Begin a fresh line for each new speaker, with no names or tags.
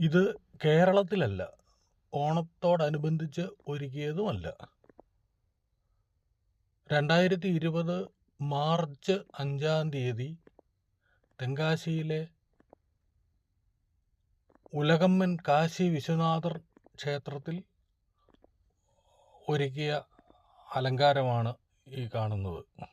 ഇത് കേരളത്തിലല്ല. ഓണത്തോടനുബന്ധിച്ച് ഒരുക്കിയതുമല്ല. രണ്ടായിരത്തി ഇരുപത് മാർച്ച് അഞ്ചാം തീയതി തെങ്കാശിയിലെ ഉലകമ്മൻ കാശി വിശ്വനാഥർ ക്ഷേത്രത്തിൽ ഒരുക്കിയ അലങ്കാരമാണ് ഈ കാണുന്നത്.